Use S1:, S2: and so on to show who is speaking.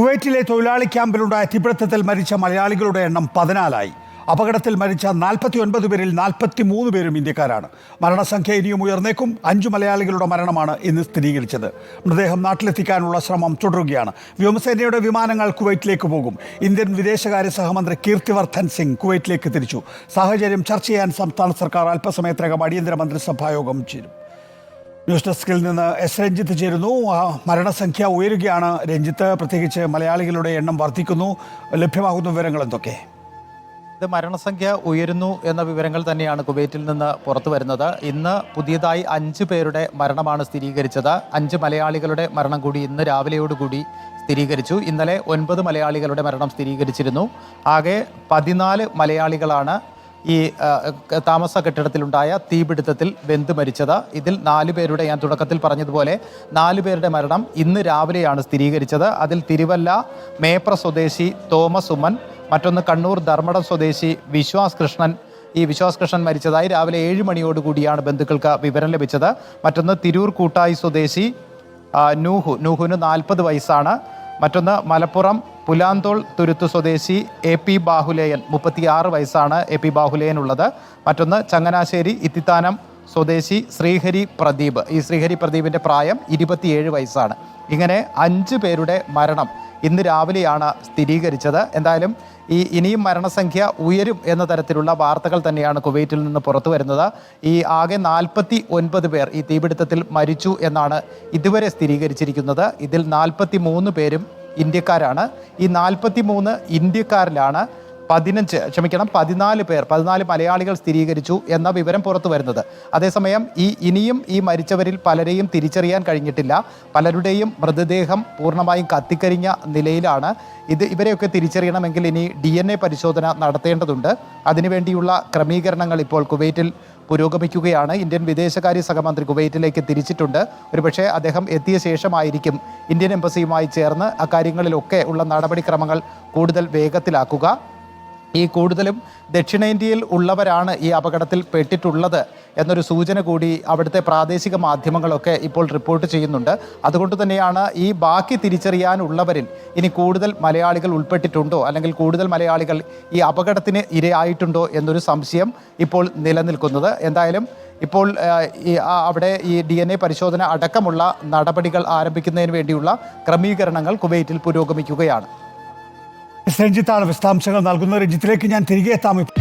S1: കുവൈറ്റിലെ തൊഴിലാളി ക്യാമ്പിലുണ്ടായ തീപിടുത്തത്തിൽ മരിച്ച മലയാളികളുടെ എണ്ണം പതിനാലായി. അപകടത്തിൽ മരിച്ച നാൽപ്പത്തി ഒൻപത് പേരിൽ നാൽപ്പത്തി മൂന്ന് പേരും ഇന്ത്യക്കാരാണ്. മരണസംഖ്യ ഇനിയും ഉയർന്നേക്കും. അഞ്ചു മലയാളികളുടെ മരണമാണ് ഇന്ന് സ്ഥിരീകരിച്ചത്. മൃതദേഹം നാട്ടിലെത്തിക്കാനുള്ള ശ്രമം തുടരുകയാണ്. വ്യോമസേനയുടെ വിമാനങ്ങൾ കുവൈറ്റിലേക്ക് പോകും. ഇന്ത്യൻ വിദേശകാര്യ സഹമന്ത്രി കീർത്തിവർദ്ധൻ സിംഗ് കുവൈറ്റിലേക്ക് തിരിച്ചു. സാഹചര്യം ചർച്ച ചെയ്യാൻ സംസ്ഥാന സർക്കാർ അല്പസമയത്തിനകം അടിയന്തര മന്ത്രിസഭായോഗം ചേരും. ന്യൂസ് ഡെസ്കിൽ നിന്ന് എസ് രഞ്ജിത്ത് ചേരുന്നു. മരണസംഖ്യ ഉയരുകയാണ്. രഞ്ജിത്ത് പ്രത്യേകിച്ച് മലയാളികളുടെ എണ്ണം വർദ്ധിക്കുന്നു. ലഭ്യമാകുന്ന വിവരങ്ങൾ എന്തൊക്കെ?
S2: ഇത് മരണസംഖ്യ ഉയരുന്നു എന്ന വിവരങ്ങൾ തന്നെയാണ് കുവൈറ്റിൽ നിന്ന് പുറത്തു വരുന്നത്. ഇന്ന് പുതിയതായി അഞ്ച് പേരുടെ മരണമാണ് സ്ഥിരീകരിച്ചത്. അഞ്ച് മലയാളികളുടെ മരണം കൂടി ഇന്ന് രാവിലെയോടുകൂടി സ്ഥിരീകരിച്ചു. ഇന്നലെ ഒൻപത് മലയാളികളുടെ മരണം സ്ഥിരീകരിച്ചിരുന്നു. ആകെ പതിനാല് മലയാളികളാണ് ഈ താമസ കെട്ടിടത്തിലുണ്ടായ തീപിടുത്തത്തിൽ വെന്ത് മരിച്ചത്. ഇതിൽ നാല് പേരുടെ ഞാൻ തുടക്കത്തിൽ പറഞ്ഞതുപോലെ നാല് പേരുടെ മരണം ഇന്ന് രാവിലെയാണ് സ്ഥിരീകരിച്ചത്. അതിൽ തിരുവല്ല മേപ്ര സ്വദേശി തോമസ് ഉമ്മൻ മറ്റൊന്ന് കണ്ണൂർ ധർമ്മടം സ്വദേശി വിശ്വാസ് കൃഷ്ണൻ. ഈ വിശ്വാസ് കൃഷ്ണൻ മരിച്ചതായി രാവിലെ ഏഴ് മണിയോടുകൂടിയാണ് ബന്ധുക്കൾക്ക് വിവരം ലഭിച്ചത്. മറ്റൊന്ന് തിരൂർ കൂട്ടായി സ്വദേശി നൂഹു. നൂഹുവിന് നാൽപ്പത് വയസ്സാണ്. മറ്റൊന്ന് മലപ്പുറം പുലാന്തോൾ തുരുത്തു സ്വദേശി എ പി ബാഹുലേയൻ മുപ്പത്തിയാറ് വയസ്സാണ് എ പി ബാഹുലേയൻ ഉള്ളത് മറ്റൊന്ന് ചങ്ങനാശ്ശേരി ഇത്തിത്താനം സ്വദേശി ശ്രീഹരി പ്രദീപ്. ഈ ശ്രീഹരി പ്രദീപിന്റെ പ്രായം ഇരുപത്തിയേഴ് വയസ്സാണ്. ഇങ്ങനെ അഞ്ച് പേരുടെ മരണം ഇന്ന് രാവിലെയാണ് സ്ഥിരീകരിച്ചത്. എന്തായാലും ഈ ഇനിയും മരണസംഖ്യ ഉയരും എന്ന തരത്തിലുള്ള വാർത്തകൾ തന്നെയാണ് കുവൈറ്റിൽ നിന്ന് പുറത്തു വരുന്നത്. ഈ ആകെ നാൽപ്പത്തി ഒൻപത് പേർ ഈ തീപിടുത്തത്തിൽ മരിച്ചു എന്നാണ് ഇതുവരെ സ്ഥിരീകരിച്ചിരിക്കുന്നത്. ഇതിൽ നാൽപ്പത്തി മൂന്ന് പേരും ഇന്ത്യക്കാരാണ്. ഈ നാൽപ്പത്തി മൂന്ന് ഇന്ത്യക്കാരിലാണ് പതിനഞ്ച് ക്ഷമിക്കണം പതിനാല് പേർ പതിനാല് മലയാളികൾ സ്ഥിരീകരിച്ചു എന്ന വിവരം പുറത്തു വരുന്നത്. അതേസമയം ഈ ഇനിയും ഈ മരിച്ചവരിൽ പലരെയും തിരിച്ചറിയാൻ കഴിഞ്ഞിട്ടില്ല. പലരുടെയും മൃതദേഹം പൂർണമായും കത്തിക്കരിഞ്ഞ നിലയിലാണ്. ഇത് ഇവരെയൊക്കെ തിരിച്ചറിയണമെങ്കിൽ ഇനി ഡി എൻ എ പരിശോധന നടത്തേണ്ടതുണ്ട്. അതിനുവേണ്ടിയുള്ള ക്രമീകരണങ്ങൾ ഇപ്പോൾ കുവൈറ്റിൽ പുരോഗമിക്കുകയാണ്. ഇന്ത്യൻ വിദേശകാര്യ സഹമന്ത്രി കുവൈറ്റിലേക്ക് തിരിച്ചിട്ടുണ്ട്. ഒരുപക്ഷെ അദ്ദേഹം എത്തിയ ശേഷമായിരിക്കും ഇന്ത്യൻ എംബസിയുമായി ചേർന്ന് അക്കാര്യങ്ങളിലൊക്കെ ഉള്ള നടപടിക്രമങ്ങൾ കൂടുതൽ വേഗത്തിലാക്കുക. ഈ കൂടുതലും ദക്ഷിണേന്ത്യയിൽ ഉള്ളവരാണ് ഈ അപകടത്തിൽ പെട്ടിട്ടുള്ളത് എന്നൊരു സൂചന കൂടി അവിടുത്തെ പ്രാദേശിക മാധ്യമങ്ങളൊക്കെ ഇപ്പോൾ റിപ്പോർട്ട് ചെയ്യുന്നുണ്ട്. അതുകൊണ്ട് തന്നെയാണ് ഈ ബാക്കി തിരിച്ചറിയാനുള്ളവരിൽ ഇനി കൂടുതൽ മലയാളികൾ ഉൾപ്പെട്ടിട്ടുണ്ടോ അല്ലെങ്കിൽ കൂടുതൽ മലയാളികൾ ഈ അപകടത്തിന് ഇരയായിട്ടുണ്ടോ എന്നൊരു സംശയം ഇപ്പോൾ നിലനിൽക്കുന്നത്. എന്തായാലും ഇപ്പോൾ ഈ അവിടെ ഈ ഡി എൻ എ പരിശോധന അടക്കമുള്ള നടപടികൾ ആരംഭിക്കുന്നതിന് വേണ്ടിയുള്ള ക്രമീകരണങ്ങൾ കുവൈറ്റിൽ പുരോഗമിക്കുകയാണ്.
S1: രഞ്ജിത്താണ്. വിശദാംശങ്ങൾ നൽകുന്നത്. രഞ്ജിത്തിലേക്ക് ഞാൻ തിരികെ എത്താം.